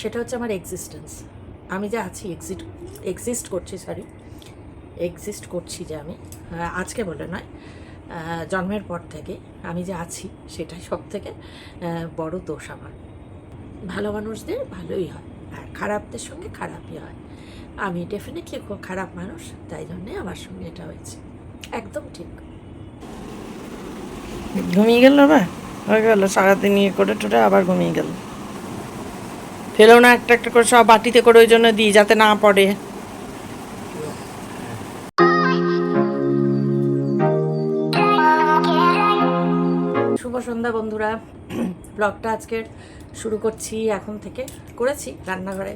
সেটা হচ্ছে আমার এক্সিস্টেন্স আমি যে আছি এক্সিট এক্সিস্ট করছি সরি এক্সিস্ট করছি যে আমি আজকে বলে নয় জন্মের পর থেকে আমি যে আছি সেটাই সব থেকে বড় দোষ আমার। ভালো মানুষদের ভালোই হয়, আর খারাপদের সঙ্গে খারাপই হয়। আমি ডেফিনেটলি খুব খারাপ মানুষ, তাই জন্যে আমার সঙ্গে এটা হয়েছে। একদম ঠিক। ঘুমিয়ে গেল বা হয়ে গেল, সারাদিন ইয়ে করে টোরে আবার ঘুমিয়ে গেল। ফেলেও না একটা একটা করে সব বাটিতে করে ওই জন্য দিই, যাতে না পড়ে। শুভ সন্ধ্যা বন্ধুরা। ব্লগটা আজকের শুরু করছি এখন থেকে করেছি রান্নাঘরে।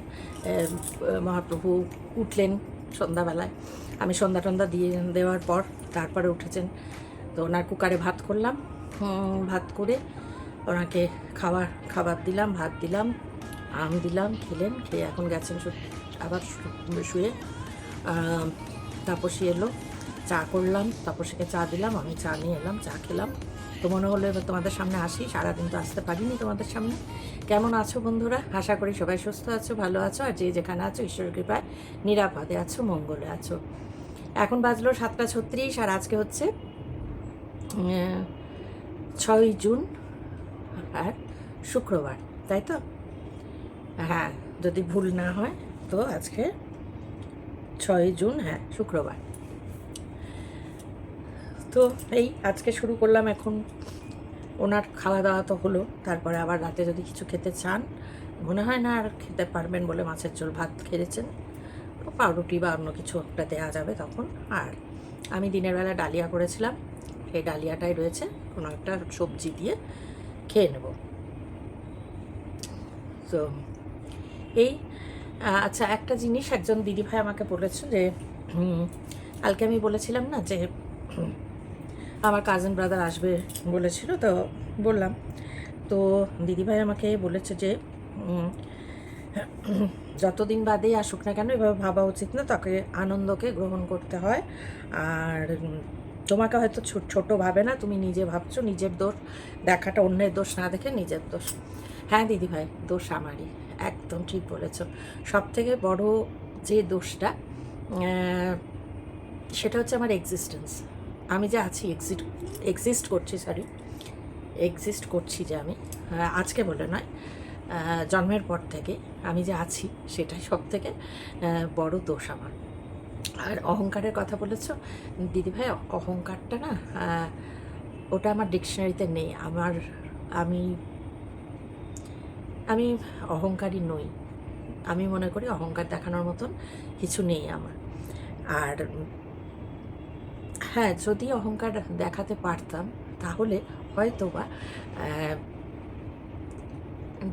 মহাপ্রভু উঠলেন সন্ধ্যাবেলায়। আমি সন্ধ্যা টন্ধা দিয়ে দেওয়ার পর তারপরে উঠেছেন। তো ওনার কুকারে ভাত করলাম। ভাত করে ওনাকে খাবার খাবার দিলাম, ভাত দিলাম। আম দিলাম খেলেন খেয়ে এখন গেছেন আবার শুয়ে। তাপসী এলো চা করলাম তাপসীকে চা দিলাম আমি চা নিয়ে এলাম চা খেলাম। তো মনে হলো এবার তোমাদের সামনে আসি সারাদিন তো আসতে পারিনি তোমাদের সামনে। কেমন আছো বন্ধুরা? আশা করি সবাই সুস্থ আছো ভালো আছো আর যে যেখানে আছো ঈশ্বরের কৃপায় নিরাপদে আছো মঙ্গলে আছো। এখন বাজলো সাতটা ছত্রিশ আর আজকে হচ্ছে উম, ছয় জুন আর শুক্রবার তাই তো? হ্যাঁ যদি ভুল না হয়, তো আজকে ছয় জুন হ্যাঁ শুক্রবার। তো এই আজকে শুরু করলাম এখন। ওনার খাওয়া দাওয়া তো হলো, তারপরে আবার রাতে যদি কিছু খেতে চান, মনে হয় না আর খেতে পারবেন বলে মাছের ঝোল ভাত খেয়েছেন। পাউরুটি বা অন্য কিছু একটা দেওয়া যাবে তখন। আর আমি দিনের বেলা ডালিয়া করেছিলাম, সেই ডালিয়াটাই রয়েছে, কোনো একটা সবজি দিয়ে খেয়ে নেব। তো এই আচ্ছা একটা জিনিস একজন দিদিভাই আমাকে বলেছে যে কালকে আমি বলেছিলাম না যে, আমার কাজিন ব্রাদার আসবে বলেছিল, তো বললাম। তো দিদিভাই আমাকে বলেছে যে যতদিন বাদেই আসুক না কেন, এভাবে ভাবা উচিত না, তাকে আনন্দকে গ্রহণ করতে হয়। আর তোমাকে হয়তো ছোট ছোট ভাবে না, তুমি নিজে ভাবছ, নিজের দোষ, দেখাটা অন্যের দোষ না দেখে নিজের দোষ। হ্যাঁ দিদিভাই দোষ আমারই। একদম ঠিক বলেছ। সব থেকে বড় যে দোষটা সেটা হচ্ছে আমার এক্সিস্টেন্স আমি যে আছি এক্সিট এক্সিস্ট করছি সরি এক্সিস্ট করছি যে আমি আজকে বলে নয় জন্মের পর থেকে আমি যে আছি, সেটাই সব থেকে বড় দোষ আমার। আর অহংকারের কথা বলেছ দিদিভাই অহংকারটা না ওটা আমার ডিকশনারিতে নেই। আমার, আমি আমি অহংকারী নই। আমি মনে করি অহংকার দেখানোর মতন কিছু নেই আমার। আর হ্যাঁ যদি অহংকার দেখাতে পারতাম, তাহলে হয়তো বা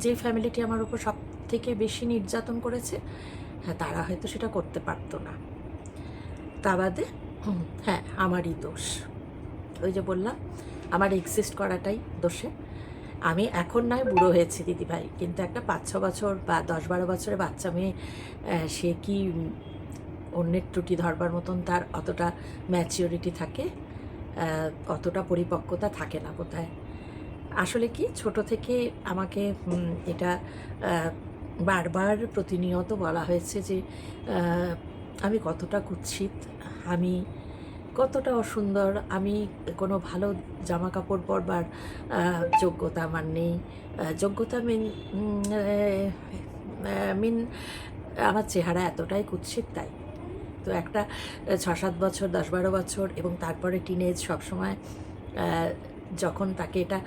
যে ফ্যামিলিটি আমার উপর সব থেকে বেশি নির্যাতন করেছে হ্যাঁ তারা হয়তো সেটা করতে পারতো না। তা বাদে হ্যাঁ আমারই দোষ। ওই যে বললাম, আমার এক্সিস্ট করাটাই দোষে। আমি এখন নয়, বুড়ো হয়েছি দিদিভাই। কিন্তু একটা পাঁচ ছ বছর বা দশ বারো বছরের বাচ্চা মেয়ে সে কি অন্যের ত্রুটি ধরবার মতন তার অতটা ম্যাচিওরিটি থাকে? অতটা পরিপক্কতা থাকে না কোথায়? আসলে কি, ছোট থেকে আমাকে এটা বারবার প্রতিনিয়ত বলা হয়েছে যে আমি কতটা কুৎসিত, আমি কতটা অসুন্দর। আমি কোনো ভালো জামা কাপড় পরবার যোগ্যতা আমার নেই। যোগ্যতা মিন মিন, আমার চেহারা এতটাই কুৎসিত তাই। তো একটা ছ সাত বছর দশ বারো বছর এবং তারপরে টিনেজ সবসময় যখন তাকে এটা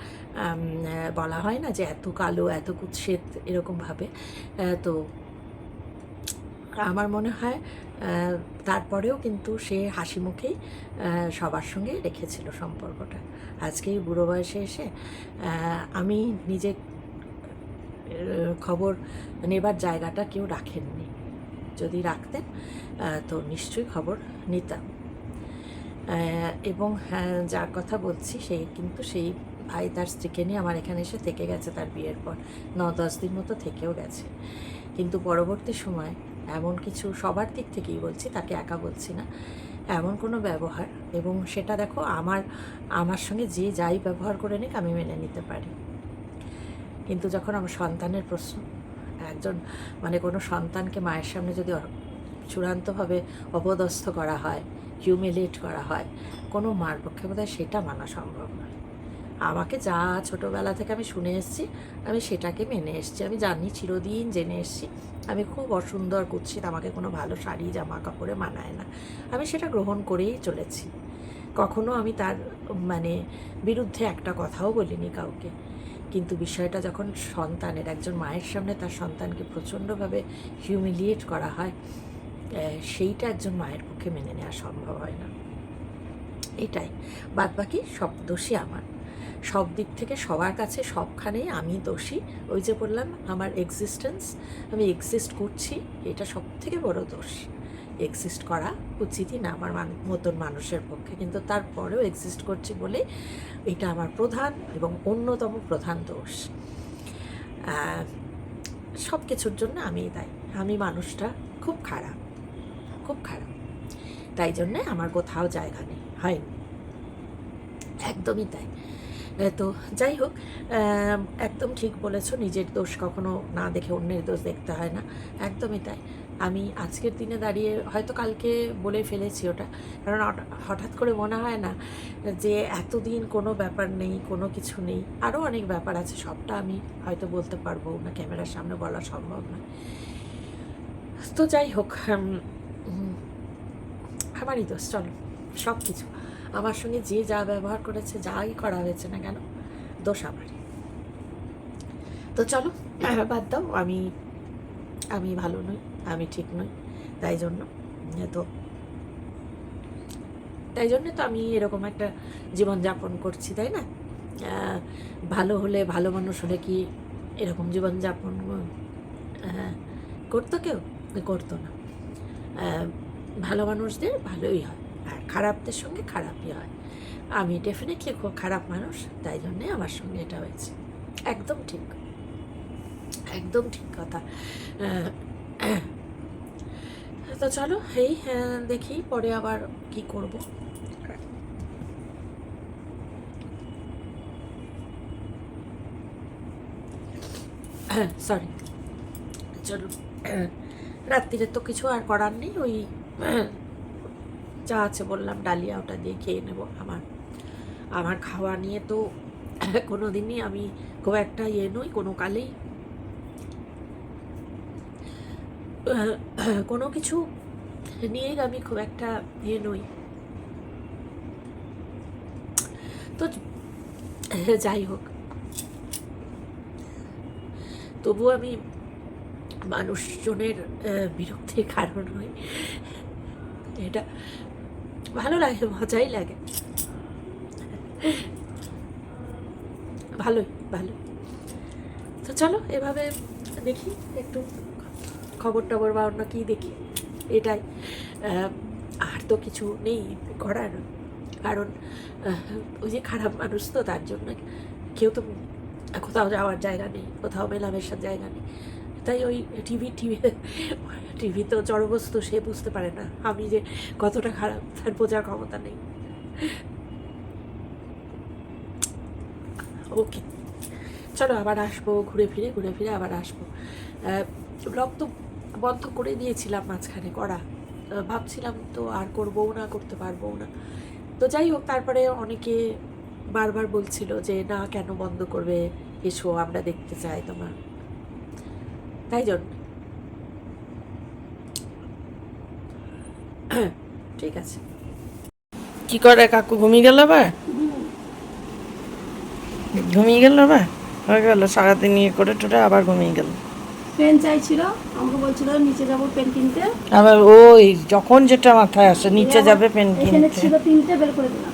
বলা হয় না যে এত কালো, এত কুৎসিত এরকমভাবে তো আমার মনে হয় তারপরেও কিন্তু সে হাসি মুখেই সবার সঙ্গে রেখেছিল সম্পর্কটা। আজকে বুড়ো বয়সে এসে আমি নিজে খবর নেবার জায়গাটা কেউ রাখেননি। যদি রাখতেন তো নিশ্চয়ই খবর নিতাম। এবং যার কথা বলছি, সে কিন্তু সেই ভাই তার স্ত্রীকে নিয়ে আমার এখানে এসে থেকে গেছে তার বিয়ের পর। ন দশ দিন মতো থেকেও গেছে। কিন্তু পরবর্তী সময় এমন কিছু সবার দিক থেকেই বলছি, তাকে একা বলছি না। এমন কোনো ব্যবহার এবং সেটা দেখো আমার আমার সঙ্গে যে যাই ব্যবহার করে নিক আমি মেনে নিতে পারি। কিন্তু যখন আমার সন্তানের প্রশ্ন, একজন মানে কোনো সন্তানকে মায়ের সামনে যদি চূড়ান্তভাবে অপদস্থ করা হয় হিউমিলিয়েট করা হয়, কোনো মার পক্ষে বোধহয় সেটা মানা সম্ভব নয় আমাকে যা ছোটোবেলা থেকে আমি শুনে এসেছি, আমি সেটাকে মেনে এসেছি। আমি জানি চিরদিন জেনে এসেছি, আমি খুব অসুন্দর কুৎসিত, আমাকে কোনো ভালো শাড়ি জামা কাপড়ে মানায় না। আমি সেটা গ্রহণ করেই চলেছি। কখনো আমি তার মানে বিরুদ্ধে একটা কথাও বলিনি কাউকে। কিন্তু বিষয়টা যখন সন্তানের, একজন মায়ের সামনে তার সন্তানকে প্রচণ্ডভাবে হিউমিলিয়েট করা হয় সেইটা একজন মায়ের পক্ষে মেনে নেওয়া সম্ভব হয় না। এটাই। বাদ বাকি সব দোষী আমার। সব দিক থেকে সবার কাছে সবখানেই আমি দোষী। ওই যে বললাম, আমার এক্সিস্টেন্স আমি এক্সিস্ট করছি, এটা সব থেকে বড় দোষ। এক্সিস্ট করা উচিতই না আমার মতন মানুষের পক্ষে। কিন্তু তারপরেও এক্সিস্ট করছি বলে এটা আমার প্রধান এবং অন্যতম প্রধান দোষ। সব কিছুর জন্য আমি তাই আমি মানুষটা খুব খারাপ খুব খারাপ। তাই জন্যে আমার কোথাও জায়গা নেই, হয়নি। একদমই তাই। তো যাই হোক একদম ঠিক বলেছ, নিজের দোষ কখনো না দেখে অন্যের দোষ দেখতে হয় না। একদমই তাই। আমি আজকের দিনে দাঁড়িয়ে হয়তো কালকে বলে ফেলেছি ওটা, কারণ হঠাৎ- করে মনে হয় না যে এতদিন কোনো ব্যাপার নেই, কোনো কিছু নেই আরও অনেক ব্যাপার আছে, সবটা আমি হয়তো বলতে পারব না, ক্যামেরার সামনে বলা সম্ভব নয়। তো যাই হোক আমারই দোষ, চলো সব কিছু আমার সঙ্গে যে যা ব্যবহার করেছে, যাই করা হয়েছে না কেন, দোষ আমারই। তো চলো, বাদ দাও, আমি আমি ভালো নই, আমি ঠিক নই, তাই জন্য, তো, তাই জন্য তো আমি এরকম একটা জীবনযাপন করছি, তাই না? ভালো হলে ভালো মানুষ হলে কি এরকম জীবনযাপন করতো কেউ? করতো না। ভালো মানুষদের ভালোই হয়। আর খারাপদের সঙ্গে খারাপই হয়। আমি ডেফিনেটলি খুব খারাপ মানুষ, তাই জন্যে আমার সঙ্গে এটা হয়েছে। একদম ঠিক। একদম ঠিক কথা। তো চলো, এই দেখি পরে আবার কি করব। সরি চলো, রাত্রিরে তো কিছু আর করার নেই, ওই যা আছে বললাম, ডালিয়া ওটা দিয়ে খেয়ে নেব আমার। আমার খাওয়া নিয়ে তো কোনো দিনই আমি খুব একটা ইয়ে নই, কোনো কালেই। কোনো কিছু নিয়েই আমি খুব একটা ইয়ে নই। তো যাই হোক। তবু আমি মানুষজনের বিরক্তির কারণ হই এটা ভালো লাগে, মজাই লাগে। ভালোই ভালো তো চলো, এভাবে দেখি, একটু খবর টবর বা অন্য কী দেখি। এটাই। আর তো কিছু নেই করার কারণ ওই যে খারাপ মানুষ তো তার জন্য। কেউ তো কোথাও যাওয়ার জায়গা নেই, কোথাও মেলামেশার জায়গা নেই। তাই ওই টিভি টিভি টিভি তো জড়বস্তু, সে বুঝতে পারে না। আমি যে কতটা খারাপ, তার বোঝার ক্ষমতা নেই। ওকে। চলো আবার আসব, ঘুরে ফিরে ঘুরে ফিরে আবার আসব। ব্লগ তো বন্ধ করে দিয়েছিলাম মাঝখানে, করা। ভাবছিলাম তো আর করব না, করতে পারব না। তো যাই হোক, তারপরে অনেকে বারবার বলছিল যে, না, কেন বন্ধ করবে? এসো, আমরা দেখতে চাই তোমার। তাই জন্য। ঠিক আছে। কি করে কাকু ঘুমিয়ে গেল আবার? ঘুমিয়ে গেল আবার? হয়ে গেল সারাদিন ইয়ে করে টোরে আবার ঘুমিয়ে গেল। পেন চাইছিল আমাকে বলছিল নিচে যাব পেন কিনতে। আবার ওই যখন যেটা মাথায় আসে নিচে যাবে পেন এখানে ছিল তিনটে বের করে দিলাম।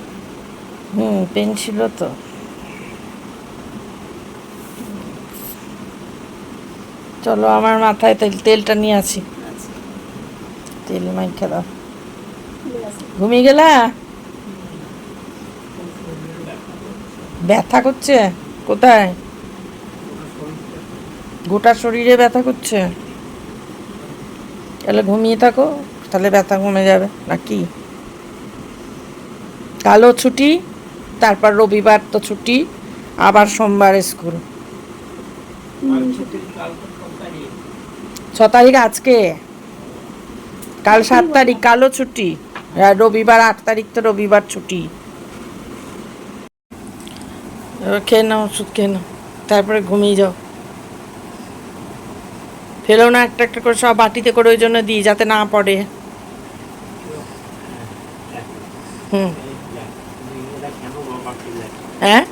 হুম পেন ছিল তো। চলো আমার মাথায় তেল তেলটা নিয়ে আসি। আচ্ছা। তেল মাইখে দাও। ঘুমিয়ে গেলা? ব্যথা করছে? কোথায়? গোটা শরীরে ব্যথা করছে? তাহলে ঘুমিয়ে থাকো, তাহলে ব্যথা কমে যাবে নাকি কালো ছুটি, তারপর রবিবার তো ছুটি, আবার সোমবার স্কুল। ছ তারিখ আজকে? কাল সাত তারিখ কালো ছুটি। রবিবার আট তারিখ তো রবিবার ছুটি। খেয়ে নাও, ওষুধ খেয়ে নাও, তারপরে ঘুমিয়ে যাও। ফেলেও না একটা একটা করে সব বাটিতে করে ওই জন্য দিই, যাতে না পড়ে। হুম। হ্যাঁ?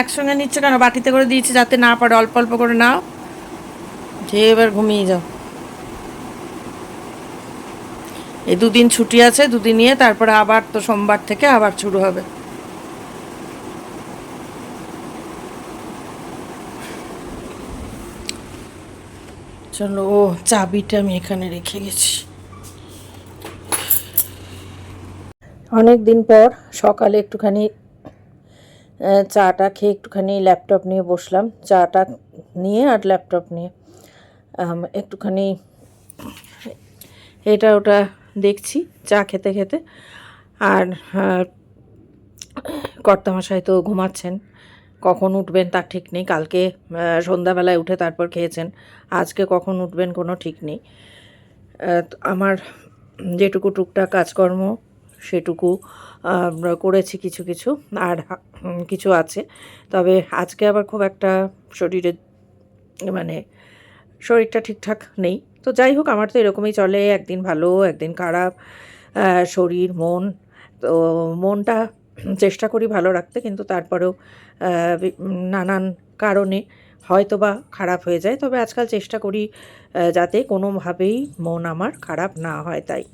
একসঙ্গে নিচ্ছে কেন? বাটিতে করে দিয়েছি যাতে না পারে, অল্প অল্প করে নাও। যে এবার ঘুমিয়ে যাও। এই দুদিন ছুটি আছে, দুদিন নিয়ে তারপরে আবার তো সোমবার থেকে আবার শুরু হবে। চলো, ও চাবিটা আমি এখানে রেখে গেছি। অনেক দিন পর সকালে একটুখানি চাটা খেয়ে একটুখানি ল্যাপটপ নিয়ে বসলাম। চাটা নিয়ে আর ল্যাপটপ নিয়ে। একটুখানি এটা ওটা দেখছি, চা খেতে খেতে। আর কর্তামশাই তো ঘুমাচ্ছেন। কখন উঠবেন তার ঠিক নেই। কালকে সন্ধ্যাবেলায় উঠে তারপর খেয়েছেন। আজকে কখন উঠবেন কোনো ঠিক নেই। আমার যেটুকু টুকটাক কাজকর্ম সেটুকু আহ, করেছি কিছু কিছু আর কিছু আছে। তবে আজকে আবার খুব একটা শরীরে মানে শরীরটা ঠিকঠাক নেই। তো যাই হোক আমার তো এরকমই চলে একদিন ভালো একদিন খারাপ শরীর মন। তো মনটা চেষ্টা করি ভালো রাখতে কিন্তু তারপরেও নানান কারণে হয়তো বা খারাপ হয়ে যায়। তবে আজকাল চেষ্টা করি যাতে কোনোভাবেই মন আমার খারাপ না হয় তাই।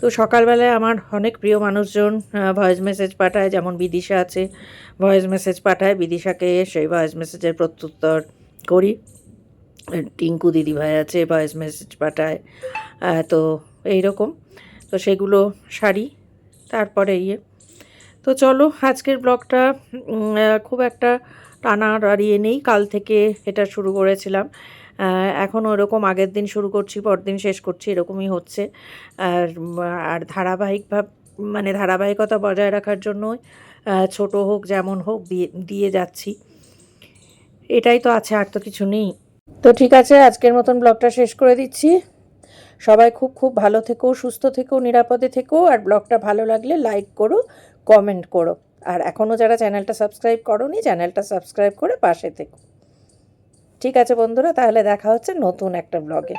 তো সকালবেলায় আমার অনেক প্রিয় মানুষজন ভয়েস মেসেজ পাঠায়, যেমন বিদিশা আছে ভয়েস মেসেজ পাঠায়, বিদিশাকে সেই ভয়েস মেসেজের প্রত্যুত্তর করি। টিঙ্কু দিদিভাই আছে ভয়েস মেসেজ পাঠায় তো এই রকম তো সেগুলো সারি, তারপরে ইয়ে। তো চলো, আজকের ব্লগটা খুব একটা টানা দাঁড়িয়ে নেই, কাল থেকে এটা শুরু করেছিলাম। এখন ওরকম আগের দিন শুরু করছি, পরদিন শেষ করছি, এরকমই হচ্ছে। আর আর ধারাবাহিকভাব মানে ধারাবাহিকতা বজায় রাখার জন্য ছোট হোক, যেমন হোক, দিয়ে যাচ্ছি। এটাই তো আছে, আর তো কিছু নেই। তো ঠিক আছে, আজকের মতন ব্লগটা শেষ করে দিচ্ছি। সবাই খুব খুব ভালো থেকো, সুস্থ থেকো, নিরাপদে থেকো, আর ব্লগটা ভালো লাগলে লাইক করো, কমেন্ট করো। আর এখনও যারা চ্যানেলটা সাবস্ক্রাইব করোনি, চ্যানেলটা সাবস্ক্রাইব করে পাশে থেকো। ঠিক আছে বন্ধুরা তাহলে দেখা হচ্ছে নতুন একটা ব্লগে